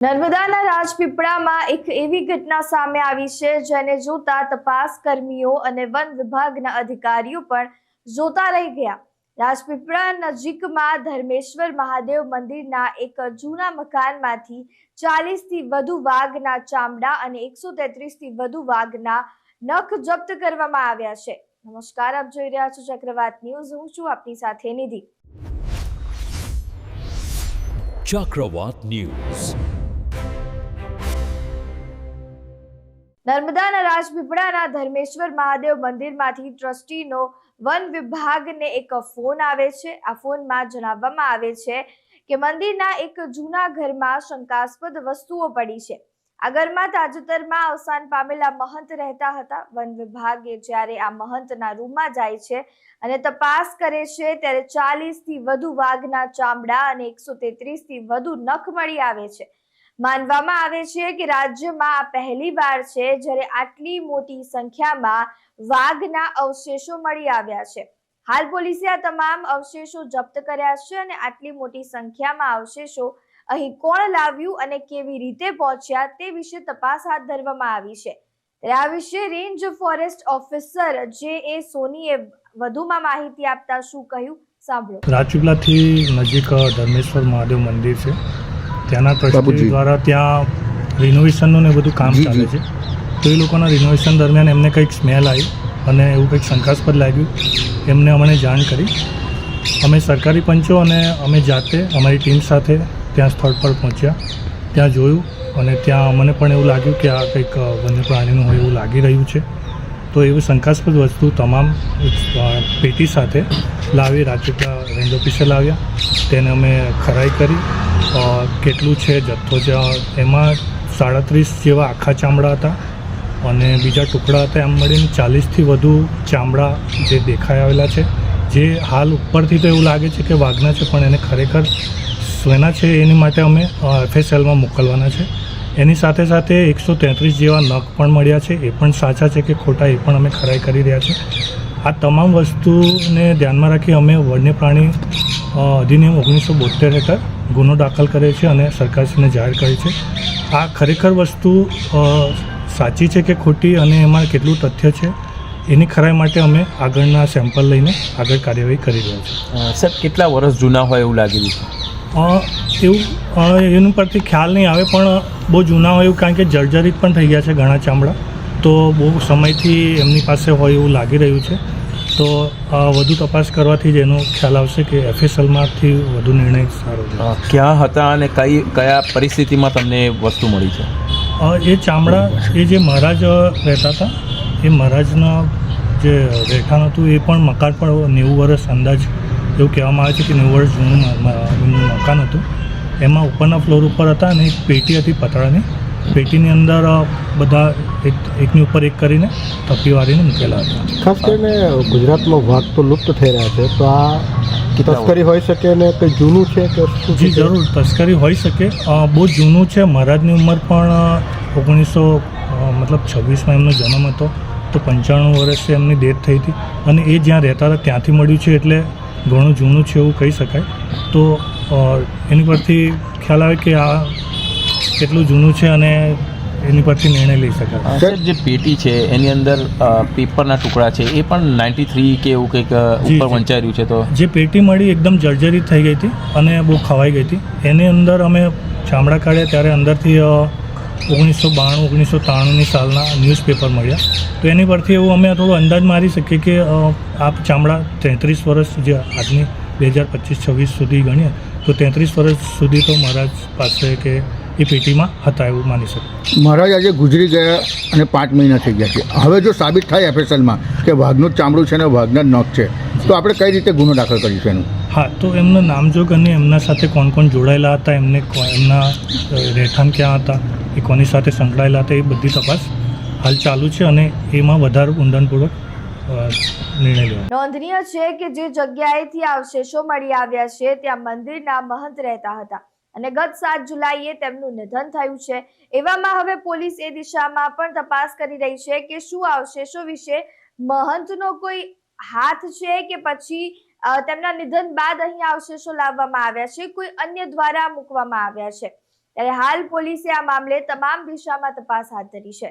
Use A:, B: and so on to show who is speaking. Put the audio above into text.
A: નર્મદાના રાજપીપળામાં એક એવી ઘટના સામે આવી છે જેને જોતા તપાસ કર્મીઓ અને વન વિભાગના અધિકારીઓ પણ જોતા રહી ગયા. રાજપીપળા નજીકમાં ધર્મેશ્વર મહાદેવ મંદિરના એક જૂના મકાનમાંથી ચાલીસથી વધુ વાઘના ચામડા અને એકસો તેત્રીસથી વધુ વાઘના નખ જપ્ત કરવામાં આવ્યા છે. નમસ્કાર, આપ જોઈ રહ્યા છો ચક્રવાત ન્યૂઝ. હું છું આપની સાથે નિધિ.
B: ચક્રવાત News.
A: નર્મદાના રાજપીપળાના ધર્મેશ્વર મહાદેવ મંદિરમાંથી ટ્રસ્ટીનો વન વિભાગને એક ફોન આવે છે. આ ફોનમાં જણાવવામાં આવે છે કે મંદિરના એક જૂના ઘરમાં શંકાસ્પદ વસ્તુઓ પડી છે. આ ઘરમાં તાજેતરમાં અવસાન પામેલા મહંત રહેતા હતા. વન વિભાગે જ્યારે આ મહંતના રૂમમાં જાય છે અને તપાસ કરે છે, ત્યારે ચાલીસથી વધુ વાઘના ચામડા અને એકસો તેત્રીસથી વધુ નખ મળી આવે છે. માનવામાં આવે છે કે રાજ્યમાં આ પહેલી વાર છે જ્યારે આટલી મોટી સંખ્યામાં વાઘના અવશેષો મળી આવ્યા છે. હાલ પોલીસે આ તમામ અવશેષો જપ્ત કર્યા છે અને આટલી મોટી સંખ્યામાં અવશેષો અહીં કોણ લાવ્યું અને કેવી રીતે પહોંચ્યા તે વિશે તપાસ હાથ ધરવામાં આવી છે. આ વિશે રેન્જ ફોરેસ્ટ ઓફિસર જે એ સોનીએ વધુમાં માહિતી આપતા શું કહ્યું, સાંભળો.
C: રાજુલાથી નજીક ધર્મેશ્વર મહાદેવ મંદિર છે. ત્યાંના ટ્રસ્ટી દ્વારા ત્યાં રિનોવેશનનું ને બધું કામ ચાલે છે. તો એ લોકોના રિનોવેશન દરમિયાન એમને કંઈક સ્મેલ આવી અને એવું કંઈક શંકાસ્પદ લાગ્યું. એમને અમને જાણ કરી. અમે સરકારી પંચો અને અમે જાતે અમારી ટીમ સાથે ત્યાં સ્થળ પર પહોંચ્યા. ત્યાં જોયું અને ત્યાં અમને પણ એવું લાગ્યું કે આ કંઈક વન્ય પ્રાણીનું હોય એવું લાગી રહ્યું છે. તો એવું શંકાસ્પદ વસ્તુ તમામ પેટી સાથે લાવી રાજપીપળા રેન્જ ઓફિસે લાવ્યા. તેને અમે ખરાઈ કરી કેટલું છે જથ્થો છે એમાં સાડત્રીસ જેવા આખા ચામડા હતા અને બીજા ટુકડા હતા, એમ મળીને ચાલીસથી વધુ ચામડા જે દેખાઈ આવેલા છે. જે હાલ ઉપરથી તો એવું લાગે છે કે વાઘના છે, પણ એને ખરેખર સ્વેના છે એની માટે અમે એફએસએલમાં મોકલવાના છે. એની સાથે સાથે એકસો તેત્રીસ જેવા નખ પણ મળ્યા છે. એ પણ સાચા છે કે ખોટા એ પણ અમે ખરાઈ કરી રહ્યા છે. આ તમામ વસ્તુને ધ્યાનમાં રાખી અમે વન્ય પ્રાણી અધિનિયમ ઓગણીસો બોતેર હેઠળ ગુનો દાખલ કરે છે અને સરકારશ્રીને જાહેર કરે છે. આ ખરેખર વસ્તુ સાચી છે કે ખોટી અને એમાં કેટલું તથ્ય છે એની ખરાઈ માટે અમે આગળના સેમ્પલ લઈને આગળ કાર્યવાહી કરી રહ્યા છીએ.
D: સર સાહેબ કેટલા વર્ષ જૂના હોય એવું લાગી રહ્યું છે
C: એવું એનું પરથી ખ્યાલ નહીં આવે પણ બહુ જૂના હોય એવું કારણ કે જર્જરિત પણ થઈ ગયા છે ઘણા ચામડા. તો બહુ સમયથી એમની પાસે હોય એવું લાગી રહ્યું છે. તો વધુ તપાસ કરવાથી જ એનો ખ્યાલ આવશે કે એફએસએલમાંથી વધુ નિર્ણય સારો છે.
D: ક્યાં હતા અને કઈ કયા પરિસ્થિતિમાં તમને વસ્તુ મળી છે?
C: એ ચામડા એ જે મહારાજ રહેતા હતા એ મહારાજના જે રહેઠાણ હતું એ પણ મકાન પણ નેવું વર્ષ અંદાજ એવું કહેવામાં આવે છે કે નેવું વર્ષ જૂનું મકાન હતું. એમાં ઉપરના ફ્લોર ઉપર હતા અને એક પેટી હતી પતળાની પેટીની અંદર બધા એક એકની ઉપર એક કરીને તપી વાળીને મૂકેલા હતા.
E: ખાસ કરીને ગુજરાતમાં વાઘ તો લુપ્ત થઈ રહ્યા છે તો આ તસ્કરી હોઈ શકે ને કંઈ જૂનું છે કે
C: જી જરૂર તસ્કરી હોઈ શકે. બહુ જૂનું છે. મહારાજની ઉંમર પણ ઓગણીસો મતલબ છવ્વીસમાં એમનો જન્મ હતો તો પંચાણું વર્ષે એમની ડેથ થઈ હતી. અને એ જ્યાં રહેતા હતા ત્યાંથી મળ્યું છે એટલે ઘણું જૂનું છે એવું કહી શકાય. તો એની પરથી ખ્યાલ આવે કે આ કેટલું જૂનું છે અને એની પરથી નિર્ણય લઈ શકાય?
D: સર જે પેટી છે એની અંદર પેપરના ટુકડા છે એ પણ નાઇન્ટી થ્રી કે એવું કંઈક ઉપર વંચાયું છે તો?
C: જે પેટી મળી એકદમ જર્જરિત થઈ ગઈ હતી અને બહુ ખવાઈ ગઈ હતી. એની અંદર અમે ચામડા કાઢ્યા ત્યારે અંદરથી ઓગણીસો બાણું ઓગણીસો ત્રાણુંની સાલના ન્યૂઝપેપર મળ્યા. તો એની પરથી એવું અમે થોડો અંદાજ મારી શકીએ કે આ ચામડા તેત્રીસ વર્ષ જે આજની બે હજાર પચીસ છવ્વીસ સુધી ગણીએ તો તેત્રીસ વર્ષ સુધી તો મહારાજ પાસે કે એ પેટીમાં હતા એવું માની શકીએ
E: મહારાજ આજે ગુજરી ગયા અને પાંચ મહિના થઈ ગયા છે. હવે જો સાબિત થાય એફએસએલમાં કે વાઘનું જ ચામડું છે અને વાઘના જ નખ છે તો આપણે કઈ રીતે ગુનો દાખલ કરીશું એનું?
C: હા તો એમનું નામજોગ અને એમના સાથે કોણ કોણ જોડાયેલા હતા એમને એમના રહેઠાણ ક્યાં હતા એ કોની સાથે સંકળાયેલા હતા એ બધી તપાસ હાલ ચાલુ છે અને એમાં વધારે ઊંડાણપૂર્વક નિર્ણય
A: નોંધનીય છે કે જે જગ્યાએથી અવશેષો મળી આવ્યા છે ત્યાં મંદિરના મહંત રહેતા હતા. અને ગત સાત જુલાઈએ તેમનું નિધન થયું છે. એવામાં હવે પોલીસ એ દિશામાં પણ તપાસ કરી રહી છે કે શું અવશેષો વિશે મહંતનો કોઈ હાથ છે કે પછી તેમના નિધન બાદ અહીં અવશેષો લાવવામાં આવ્યા છે, કોઈ અન્ય દ્વારા મૂકવામાં આવ્યા છે. ત્યારે હાલ પોલીસે આ મામલે તમામ દિશામાં તપાસ હાથ ધરી છે.